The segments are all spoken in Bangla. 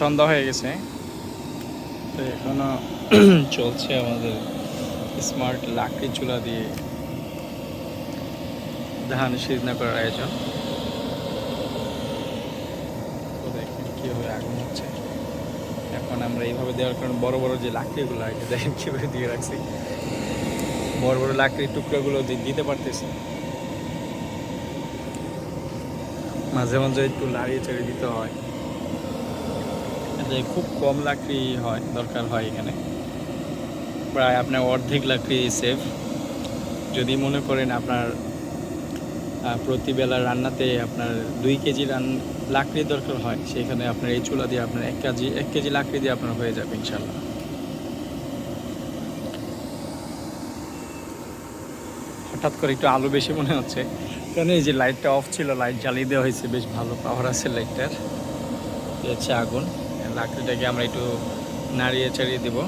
সন্ধ্যা হয়ে গেছে। তো এখনও চলছে আমাদের স্মার্ট লাকড়ি চুলা দিয়ে ধান সিজনা করার আয়োজন। তো দেখেন কীভাবে আগুন হচ্ছে। এখন আমরা এইভাবে দেওয়ার কারণে, বড় বড় যে লাকড়িগুলো আছে দেখেন কীভাবে দিয়ে রাখছি। বড় বড় লাকড়ির টুকরোগুলো দিতে পারতেছি। মাঝে মাঝে একটু লাড়িয়ে চেড়ে দিতে হয়। এতে খুব কম লাকড়ি হয়, দরকার হয় এখানে। প্রায় আপনার অর্ধেক লাকড়ি সেফ যদি মনে করেন আপনার প্রতিবেলা রান্নাতে আপনার দুই কেজি রান, লাকড়ি দরকার হয়, সেখানে আপনার এই চুলা দিয়ে আপনার এক কেজি এক কেজি লাকড়ি দিয়ে আপনার হয়ে যাবে ইনশাল্লাহ হঠাৎ করে একটু আলো বেশি মনে হচ্ছে। কারণ এই যে লাইটটা অফ ছিল লাইট জ্বালিয়ে দেওয়া হয়েছে, বেশ ভালো পাওয়ার আছে লাইটটার হচ্ছে আগুন। লাকড়িটাকে আমরা একটু নাড়িয়ে ছাড়িয়ে দেবো।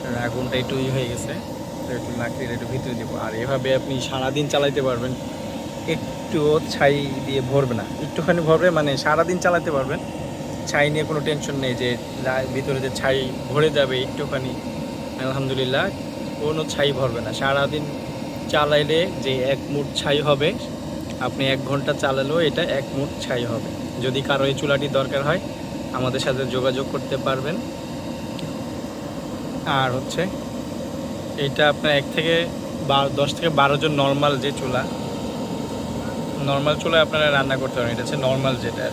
কারণ আগুনটা একটু ই হয়ে গেছে একটু লাকড়িটা একটু ভিতরে দেবো। আর এভাবে আপনি সারাদিন চালাইতে পারবেন। একটুও ছাই দিয়ে ভরবে না। একটুখানি ভরবে মানে সারাদিন চালাতে পারবেন। ছাই নিয়ে কোনো টেনশন নেই যে ভিতরে যে ছাই ভরে যাবে একটুখানি, আলহামদুলিল্লাহ কোনো ছাই ভরবে না। সারাদিন চালাইলে যে এক মুঠ ছাই হবে, আপনি এক ঘণ্টা চালালেও এটা এক মুঠ ছাই হবে। যদি কারও এই চুলাটি দরকার হয় আমাদের সাথে যোগাযোগ করতে পারবেন। আর হচ্ছে, এইটা আপনার এক থেকে বারো দশ থেকে বারো জন নর্মাল যে চুলা নর্মাল চুলায় আপনারা রান্না করতে পারেন। এটা হচ্ছে নর্মাল যেটা।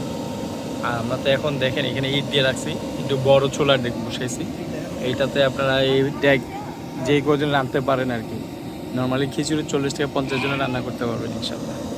আর আমরা তো এখন দেখেন, এখানে ইট দিয়ে রাখছি। একটু বড় চুলা ডেক বসাইছি। এইটাতে আপনারা এই ট্যাগ যে কজন রাঁধতে পারেন আর কি। নর্মালি খিচুড়ি চল্লিশ থেকে পঞ্চাশ জনে রান্না করতে পারবেন ইনশাল্লাহ